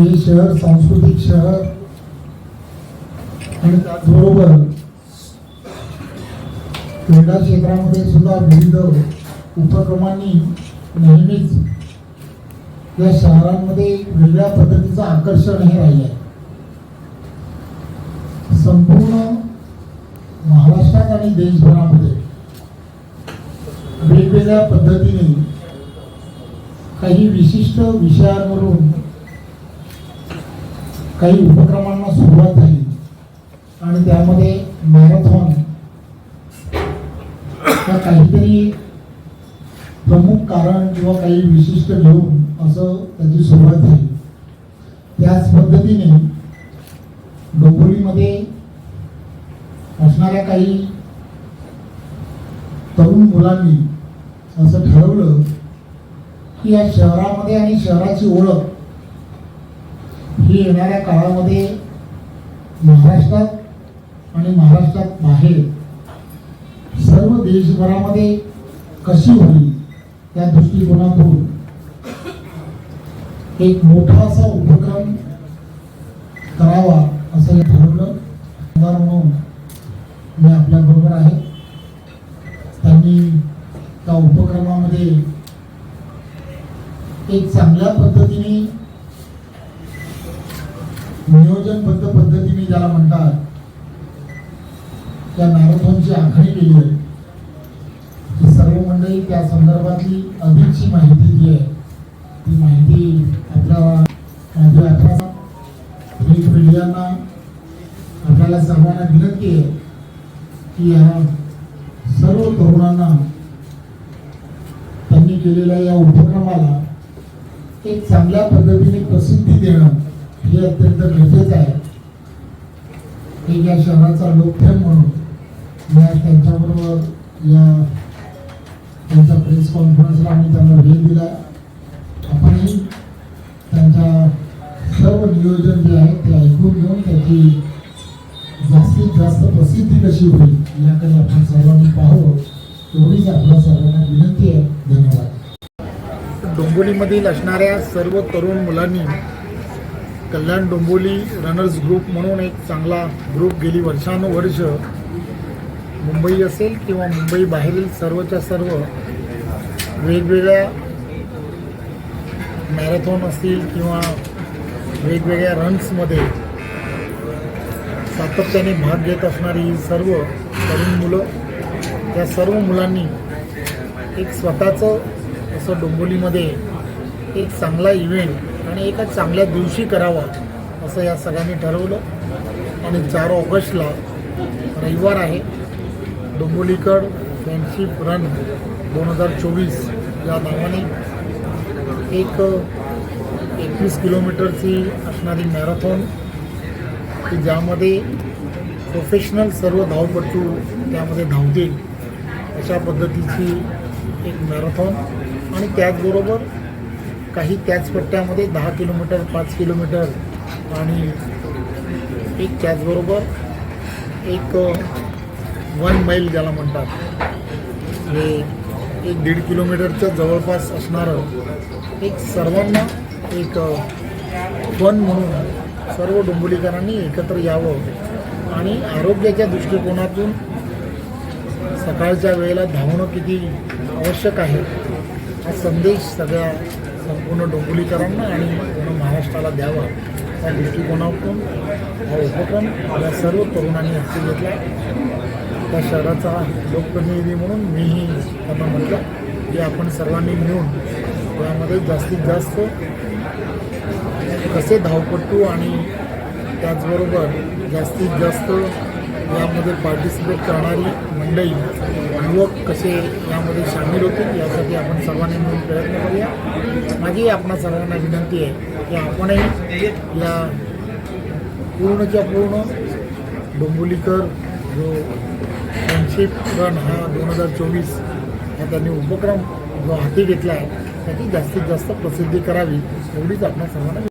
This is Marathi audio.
हे शहर सांस्कृतिक शहर आणि त्याचबरोबर क्रीडा क्षेत्रामध्ये सुद्धा विविध उपक्रमांनी नेहमीच या शहरांमध्ये वेगळ्या पद्धतीचं आकर्षण हे राहिलं आहे संपूर्ण महाराष्ट्रात आणि देशभरामध्ये वेगवेगळ्या पद्धतीने काही विशिष्ट विषयांवरून काही उपक्रमांना सुरुवात झाली. आणि त्यामध्ये मॅरेथॉन काहीतरी प्रमुख कारण किंवा काही विशिष्ट घेऊन असं त्याची सुरुवात झाली. त्याच पद्धतीने डोंबिवलीमध्ये असणाऱ्या काही तरुण मुलांनी असं ठरवलं की या शहरामध्ये आणि शहराची ओळख ही येणाऱ्या काळामध्ये महाराष्ट्रात आणि महाराष्ट्रात बाहेर सर्व देशभरामध्ये कशी होईल त्या दृष्टिकोनातून एक मोठा असा उपक्रम करावा असं हे ठरवलं. आमदार म्हणून मी आपल्या बरोबर आहे. त्यांनी त्या उपक्रमामध्ये एक चांगल्या पद्धतीने नियोजनबद्ध पद्धतीने ज्याला म्हणतात त्या मॅरेथॉनची आखणी केली आहे. सर्व मंडळी त्या संदर्भातली अधिकची माहिती जी आहे ती माहिती आपल्या माझ्या अठरा मीडियांना आपल्याला सर्वांना विनंती आहे की या सर्व तरुणांना त्यांनी केलेल्या या उपक्रमाला एक चांगल्या पद्धतीने हे अत्यंत गरजेचं आहे. एक या शहराचा लोकप्रेम म्हणून मी आज त्यांच्याबरोबर या त्यांच्या प्रेस कॉन्फरन्सला आम्ही त्यांना वेळ दिला. आपणही त्यांच्या सर्व नियोजन जे आहे ते ऐकून घेऊन त्याची जास्तीत जास्त प्रसिद्धी कशी होईल याकडे आपण सर्वांनी पाहावं. एवढीच आपल्या सर्वांना विनंती आहे. धन्यवाद. डोंबिवलीमधील असणाऱ्या सर्व तरुण मुलांनी कल्याण डोंबोली रनर्स ग्रुप म्हणून एक चांगला ग्रुप गेली वर्षानुवर्ष. मुंबई असेल किंवा मुंबई बाहेरील सर्वच्या सर्व वेगवेगळ्या मॅरेथॉन असतील किंवा वेगवेगळ्या रन्समध्ये सातत्याने भाग घेत असणारी ही सर्व तरुण मुलं त्या सर्व मुलांनी एक स्वतःचं असं डोंबोलीमध्ये एक चांगला इव्हेंट आणि एका चांगल्या दिवशी करावा असं या सगळ्यांनी ठरवलं. आणि चार ऑगस्टला रविवार आहे. डोंबिवलीकड फ्रेंडशिप रन दोन हजार चोवीस या नावाने एक एकवीस किलोमीटरची असणारी मॅरेथॉन की ज्यामध्ये प्रोफेशनल सर्व धावपटू त्यामध्ये धावतील अशा पद्धतीची एक मॅरेथॉन. आणि त्याचबरोबर काही त्याच पट्ट्यामध्ये दहा किलोमीटर पाच किलोमीटर आणि एक त्याचबरोबर एक वन मैल ज्याला म्हणतात. हे एक दीड किलोमीटरच्या जवळपास असणारं एक सर्वांना एक वन म्हणून सर्व डोंबुलीकरांनी एकत्र यावं आणि आरोग्याच्या दृष्टिकोनातून सकाळच्या वेळेला धावणं किती आवश्यक आहे हा संदेश सगळ्या संपूर्ण डोंबिवलीकरांना आणि पूर्ण महाराष्ट्राला द्यावा त्या दृष्टिकोनातून हा उपक्रम या सर्व तरुणांनी हाती घेतला. त्या शहराचा लोकप्रतिनिधी म्हणून मीही त्यांना म्हटलं की आपण सर्वांनी मिळून यामध्ये जास्तीत जास्त कसे धावपटू आणि त्याचबरोबर जास्तीत जास्त यामध्ये पार्टिसिपेट करणारी मंडळी युवक कसे यामध्ये सामील होतील यासाठी आपण सर्वांनी मिळून प्रयत्न करूया. माझी आपणा सर्वांना विनंती आहे की आपणही या पूर्णच्या पूर्ण डोंबोलीकर जो फ्रेंडशिप रन हा दोन हजार चोवीस हा त्यांनी उपक्रम जो हाती घेतला आहे त्याची जास्तीत जास्त प्रसिद्धी करावी एवढीच आपण सर्वांना